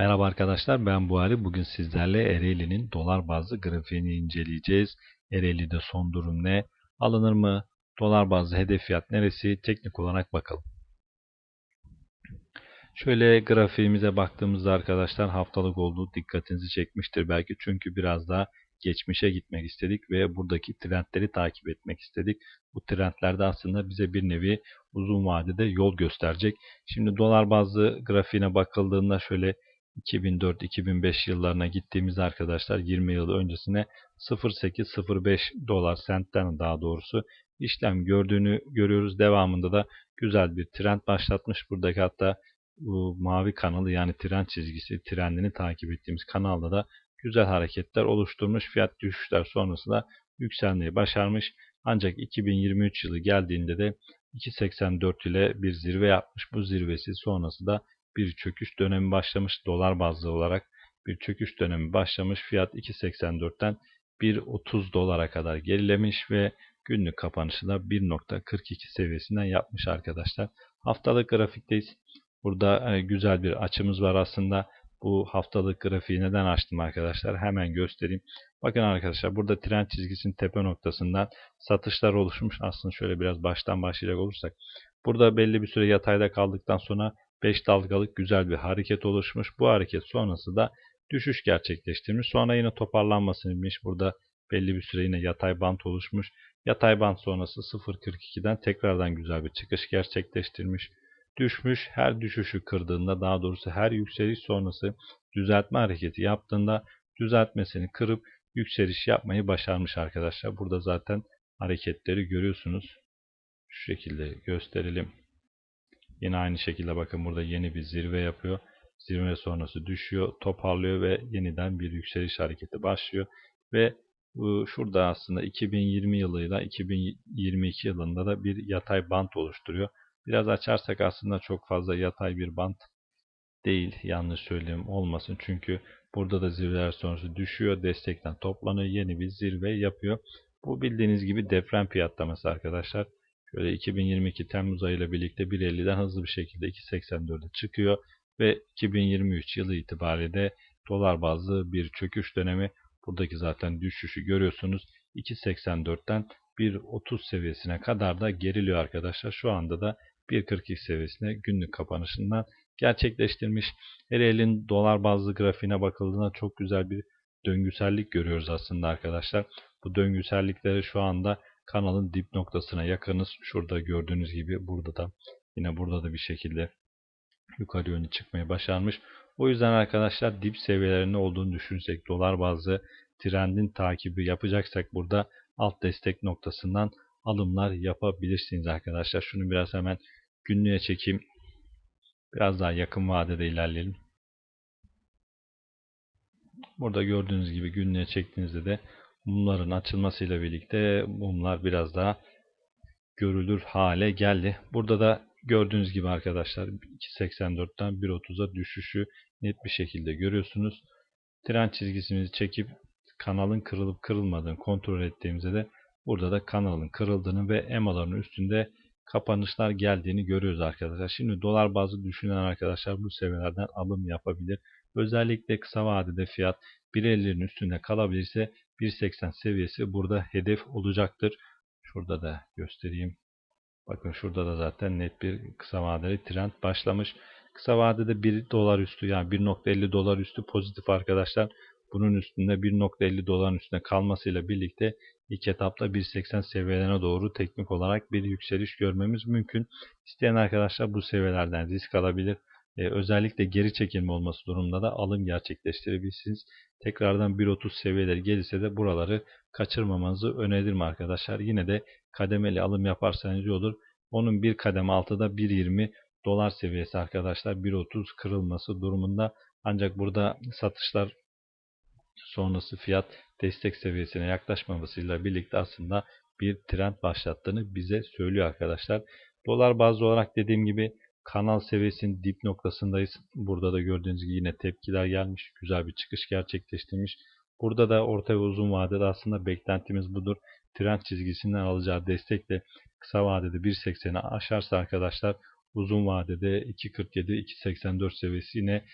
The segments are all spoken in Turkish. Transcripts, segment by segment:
Merhaba arkadaşlar ben Buhari. Bugün sizlerle Ereğli'nin dolar bazlı grafiğini inceleyeceğiz. Ereğli'de son durum ne? Alınır mı? Dolar bazlı hedef fiyat neresi? Teknik olarak bakalım. Şöyle grafiğimize baktığımızda arkadaşlar haftalık olduğu dikkatinizi çekmiştir belki. Çünkü biraz daha geçmişe gitmek istedik ve buradaki trendleri takip etmek istedik. Bu trendlerde aslında bize bir nevi uzun vadede yol gösterecek. Şimdi dolar bazlı grafiğine bakıldığında şöyle 2004-2005 yıllarına gittiğimiz arkadaşlar 20 yıl öncesine 0.8-0.5 dolar sentten daha doğrusu işlem gördüğünü görüyoruz. Devamında da güzel bir trend başlatmış. Buradaki hatta bu mavi kanalı yani trend çizgisi trendini takip ettiğimiz kanalda da güzel hareketler oluşturmuş. Fiyat düşüşler sonrası da yükselmeyi başarmış. Ancak 2023 yılı geldiğinde de 2.84 ile bir zirve yapmış. Bu zirvesi sonrası da bir çöküş dönemi başlamış. Dolar bazlı olarak bir çöküş dönemi başlamış. Fiyat 2.84'ten 1.30 dolara kadar gerilemiş ve günlük kapanışı da 1.42 seviyesinden yapmış arkadaşlar. Haftalık grafikteyiz. Burada e, güzel bir açımız var aslında. Bu haftalık grafiği neden açtım arkadaşlar? Hemen göstereyim. Bakın arkadaşlar burada trend çizgisinin tepe noktasından satışlar oluşmuş. Aslında şöyle biraz baştan başlayacak olursak. Burada belli bir süre yatayda kaldıktan sonra 5 dalgalık güzel bir hareket oluşmuş. Bu hareket sonrası da düşüş gerçekleştirmiş. Sonra yine toparlanmasını bilmiş. Burada belli bir süre yine yatay bant oluşmuş. Yatay bant sonrası 0.42'den tekrardan güzel bir çıkış gerçekleştirmiş. Düşmüş her düşüşü kırdığında daha doğrusu her yükseliş sonrası düzeltme hareketi yaptığında düzeltmesini kırıp yükseliş yapmayı başarmış arkadaşlar. Burada zaten hareketleri görüyorsunuz. Şu şekilde gösterelim. Yine aynı şekilde bakın burada yeni bir zirve yapıyor. Zirve sonrası düşüyor, toparlıyor ve yeniden bir yükseliş hareketi başlıyor. Ve bu şurada aslında 2020 yılıyla 2022 yılında da bir yatay bant oluşturuyor. Biraz açarsak aslında çok fazla yatay bir bant değil. Yanlış söyleyeyim olmasın. Çünkü burada da zirveler sonrası düşüyor. Destekten toplanıyor. Yeni bir zirve yapıyor. Bu bildiğiniz gibi deprem fiyatlaması arkadaşlar. Şöyle 2022 Temmuz ayıyla birlikte 1.50'den hızlı bir şekilde 2.84'e çıkıyor ve 2023 yılı itibariyle dolar bazlı bir çöküş dönemi. Buradaki zaten düşüşü görüyorsunuz. 2.84'ten 1.30 seviyesine kadar da geriliyor arkadaşlar. Şu anda da 1.42 seviyesine günlük kapanışından gerçekleştirmiş. Ereğli'nin dolar bazlı grafiğine bakıldığında çok güzel bir döngüsellik görüyoruz aslında arkadaşlar. Bu döngüsellikleri şu anda kanalın dip noktasına yakınız. Şurada gördüğünüz gibi burada da yine burada da bir şekilde yukarı yönlü çıkmayı başarmış. O yüzden arkadaşlar dip seviyelerinde olduğunu düşünsek dolar bazlı trendin takibi yapacaksak burada alt destek noktasından alımlar yapabilirsiniz arkadaşlar. Şunu biraz hemen günlüğe çekeyim. Biraz daha yakın vadede ilerleyelim. Burada gördüğünüz gibi günlüğe çektiğinizde de mumların açılmasıyla birlikte mumlar biraz daha görülür hale geldi. Burada da gördüğünüz gibi arkadaşlar 2.84'ten 1.30'a düşüşü net bir şekilde görüyorsunuz. Trend çizgisimizi çekip kanalın kırılıp kırılmadığını kontrol ettiğimizde de burada da kanalın kırıldığını ve EMA'ların üstünde kapanışlar geldiğini görüyoruz arkadaşlar. Şimdi dolar bazı düşünen arkadaşlar bu seviyelerden alım yapabilir. Özellikle kısa vadede fiyat 1.50'lerin üstünde kalabilirse 1.80 seviyesi burada hedef olacaktır. Şurada da göstereyim. Bakın şurada da zaten net bir kısa vadeli trend başlamış. Kısa vadede 1 dolar üstü yani 1.50 dolar üstü pozitif arkadaşlar. Bunun üstünde 1.50 doların üstünde kalmasıyla birlikte ilk etapta 1.80 seviyelerine doğru teknik olarak bir yükseliş görmemiz mümkün. İsteyen arkadaşlar bu seviyelerden risk alabilir. Özellikle geri çekilme olması durumunda da alım gerçekleştirebilirsiniz. Tekrardan 1.30 seviyeleri gelirse de buraları kaçırmamanızı öneririm arkadaşlar. Yine de kademeli alım yaparsanız iyi olur. Onun bir kademe altıda 1.20 dolar seviyesi arkadaşlar 1.30 kırılması durumunda. Ancak burada satışlar sonrası fiyat destek seviyesine yaklaşmamasıyla birlikte aslında bir trend başlattığını bize söylüyor arkadaşlar. Dolar bazlı olarak dediğim gibi kanal seviyesinin dip noktasındayız. Burada da gördüğünüz gibi yine tepkiler gelmiş. Güzel bir çıkış gerçekleştirmiş. Burada da orta ve uzun vadede aslında beklentimiz budur. Trend çizgisinden alacağı destekle kısa vadede 1.80'i aşarsa arkadaşlar uzun vadede 2.47-2.84 seviyesi yine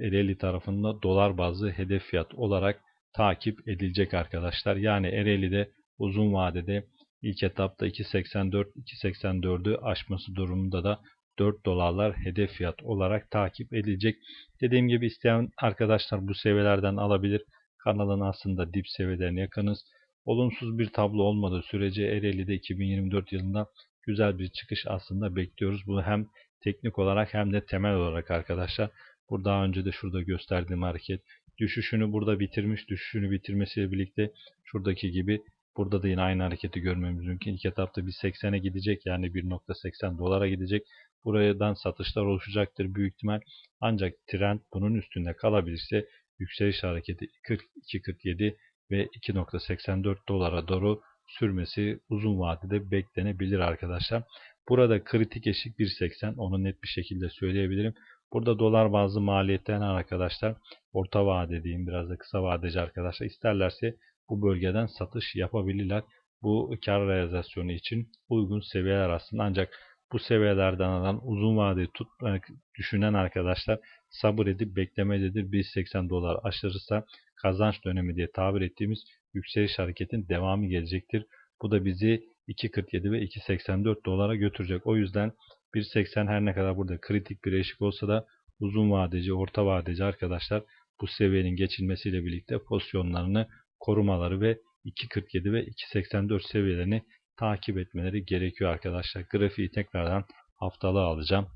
Ereğli tarafında dolar bazlı hedef fiyat olarak takip edilecek arkadaşlar. Yani Ereğli'de uzun vadede ilk etapta 2.84 2.84'ü aşması durumunda da 4 dolarlar hedef fiyat olarak takip edilecek. Dediğim gibi isteyen arkadaşlar bu seviyelerden alabilir. Kanalın aslında dip seviyelerine yakınız. Olumsuz bir tablo olmadığı sürece Ereğli'de 2024 yılında güzel bir çıkış aslında bekliyoruz. Bu hem teknik olarak hem de temel olarak arkadaşlar. Burada daha önce de şurada gösterdiğim hareket düşüşünü burada bitirmiş. Düşüşünü bitirmesiyle birlikte şuradaki gibi burada da yine aynı hareketi görmemiz mümkün. İlk etapta bir 80'e gidecek yani 1.80 dolara gidecek. Buradan satışlar oluşacaktır büyük ihtimal. Ancak trend bunun üstünde kalabilirse yükseliş hareketi 42.47 ve 2.84 dolara doğru sürmesi uzun vadede beklenebilir arkadaşlar. Burada kritik eşik 1.80 onu net bir şekilde söyleyebilirim. Burada dolar bazı maliyetten arkadaşlar orta vade diyeyim biraz da kısa vadeci arkadaşlar isterlerse bu bölgeden satış yapabilirler. Bu kar realizasyonu için uygun seviyeler aslında ancak bu seviyelerden alan uzun vadeli tutmak düşünen arkadaşlar sabır edip beklemelidir. 1.80 dolar aşırırsa kazanç dönemi diye tabir ettiğimiz yükseliş hareketin devamı gelecektir. Bu da bizi 2.47 ve 2.84 dolara götürecek. O yüzden 1.80 her ne kadar burada kritik bir eşik olsa da uzun vadeci, orta vadeci arkadaşlar bu seviyenin geçilmesiyle birlikte pozisyonlarını korumaları ve 2.47 ve 2.84 seviyelerini takip etmeleri gerekiyor arkadaşlar. Grafiği tekrardan haftalığa alacağım.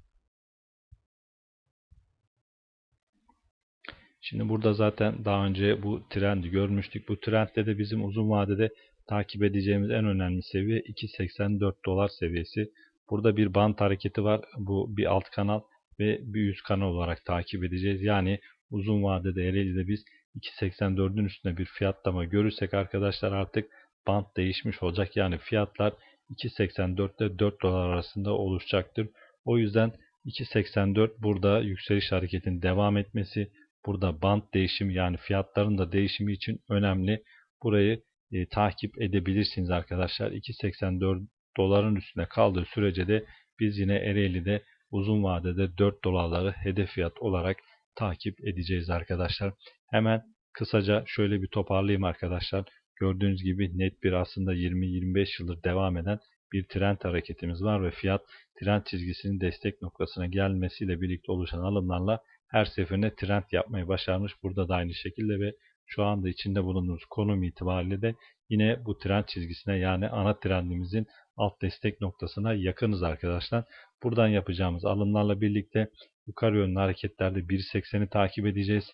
Şimdi burada zaten daha önce bu trendi görmüştük. Bu trendde de bizim uzun vadede takip edeceğimiz en önemli seviye 2.84 dolar seviyesi. Burada bir band hareketi var. Bu bir alt kanal ve bir üst kanal olarak takip edeceğiz. Yani uzun vadede Ereğli'de biz 2.84'ün üstünde bir fiyatlama görürsek arkadaşlar artık band değişmiş olacak. Yani fiyatlar 2.84 ile 4 dolar arasında oluşacaktır. O yüzden 2.84 burada yükseliş hareketinin devam etmesi, burada band değişimi yani fiyatların da değişimi için önemli. Burayı e, takip edebilirsiniz arkadaşlar. 2.84 doların üstünde kaldığı sürece de biz yine Ereğli'de uzun vadede 4 dolarları hedef fiyat olarak takip edeceğiz arkadaşlar. Hemen kısaca şöyle bir toparlayayım arkadaşlar. Gördüğünüz gibi net bir aslında 20-25 yıldır devam eden bir trend hareketimiz var ve fiyat trend çizgisinin destek noktasına gelmesiyle birlikte oluşan alımlarla her seferinde trend yapmayı başarmış. Burada da aynı şekilde ve şu anda içinde bulunduğumuz konum itibariyle de yine bu trend çizgisine yani ana trendimizin alt destek noktasına yakınız arkadaşlar. Buradan yapacağımız alımlarla birlikte yukarı yönlü hareketlerde 1.80'i takip edeceğiz.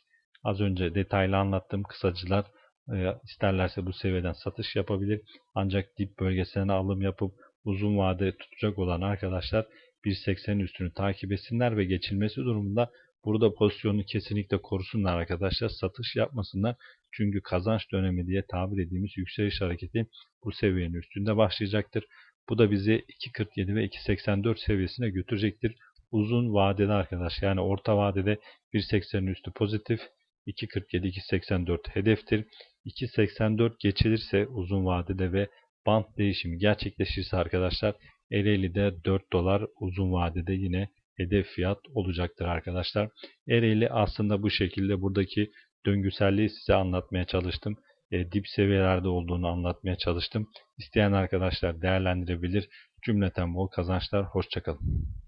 Az önce detaylı anlattığım kısacılar e, isterlerse bu seviyeden satış yapabilir. Ancak dip bölgesine alım yapıp uzun vade tutacak olan arkadaşlar 1.80'in üstünü takip etsinler ve geçilmesi durumunda burada pozisyonu kesinlikle korusunlar arkadaşlar. Satış yapmasınlar. Çünkü kazanç dönemi diye tabir ettiğimiz yükseliş hareketi bu seviyenin üstünde başlayacaktır. Bu da bizi 2.47 ve 2.84 seviyesine götürecektir. Uzun vadede arkadaş yani orta vadede 1.80'in üstü pozitif 2.47-2.84 hedeftir. 2.84 geçilirse uzun vadede ve band değişimi gerçekleşirse arkadaşlar Ereğli'de 4 dolar uzun vadede yine hedef fiyat olacaktır arkadaşlar. Ereğli aslında bu şekilde buradaki döngüselliği size anlatmaya çalıştım. E, dip seviyelerde olduğunu anlatmaya çalıştım. İsteyen arkadaşlar değerlendirebilir. Cümleten bol kazançlar. Hoşçakalın.